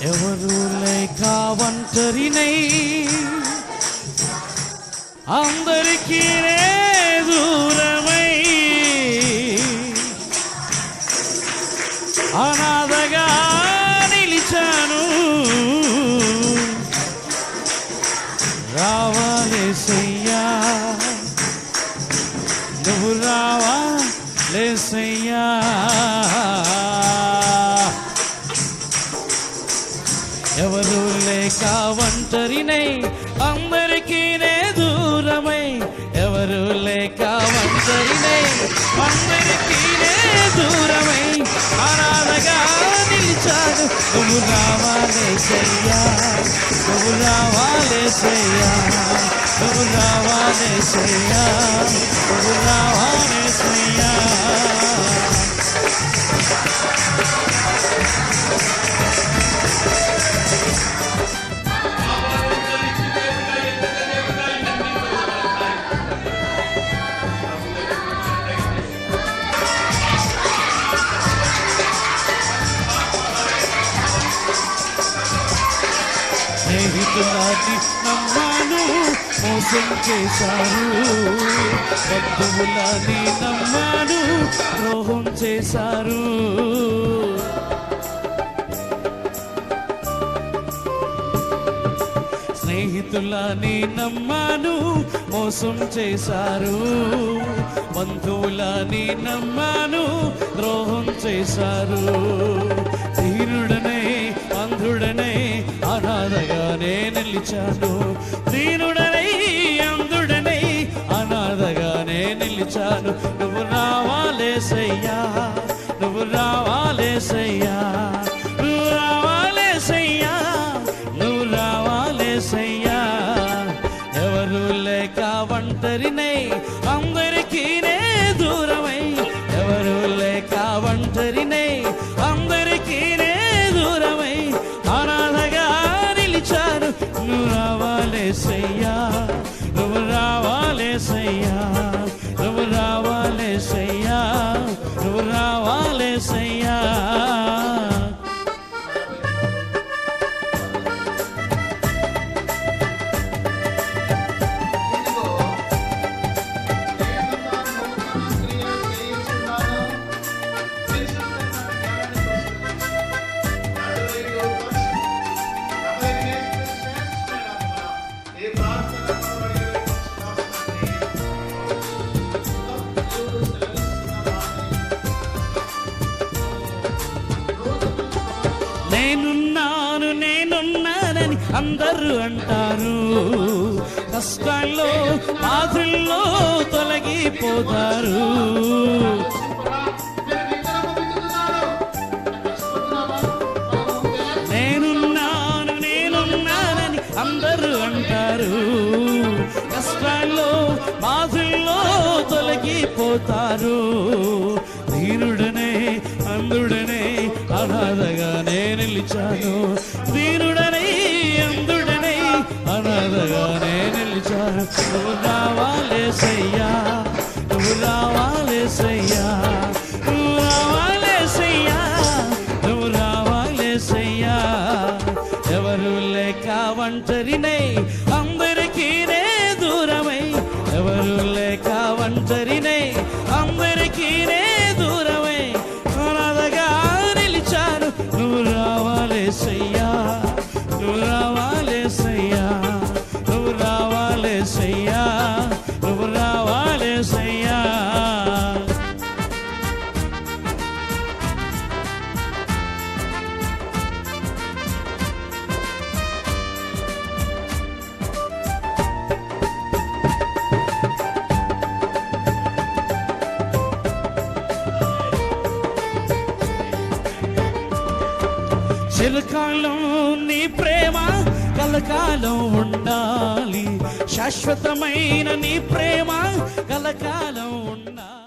ఎవరు లేక ఒంటరినై అందరికీ దూరమై అనాథగా నిలిచాను. రావాలేసయ్యా ఎవరు లేక ఒంటరినై అందరికీ నే దూరమై ఎవరు లేక ఒంటరినై అందరికీ నే దూరమై అనాథగా నిలిచాడు. నువ్వు రావాలే రావాలేసయ్యా నువ్వు రావాలే రావాలేసయ్యా నువ్వు రావాలే రావాలేసయ్యా నువ్వు రావాలే రావాలేసయ్యా స్నేహితులాది నమ్మాను మోసం చేశారు బంధువులని నమ్మాను ద్రోహం చేశారు. స్నేహితులని నమ్మాను మోసం చేశారు. బంధువులని నమ్మాను ద్రోహం చేశారు. దీనుడనే echado నువ్వు రావాలేసయ్యా నువ్వు రావాలేసయ్యా నువ్వు రావాలేసయ్యా నువ్వు రావాలేసయ్యా అని అందరూ అంటారు. కష్టాల్లో బాధల్లో తొలగిపోతారు. నేనున్నాను నేనున్నానని అందరూ అంటారు. కష్టాల్లో బాధల్లో తొలగిపోతారు. దీనుడనే అందుడనే అనాథగానే నిలిచాను. దీనుడే నువ్వు రావాలేసయ్యా నువ్వు రావాలేసయ్యా నువ్వు రావాలేసయ్యా నువ్వు రావాలేసయ్యా ఎవరు లేక ఒంటరినై చిరకాలం నీ ప్రేమ కలకాలం ఉండాలి. శాశ్వతమైన నీ ప్రేమ కలకాలం ఉండాలి.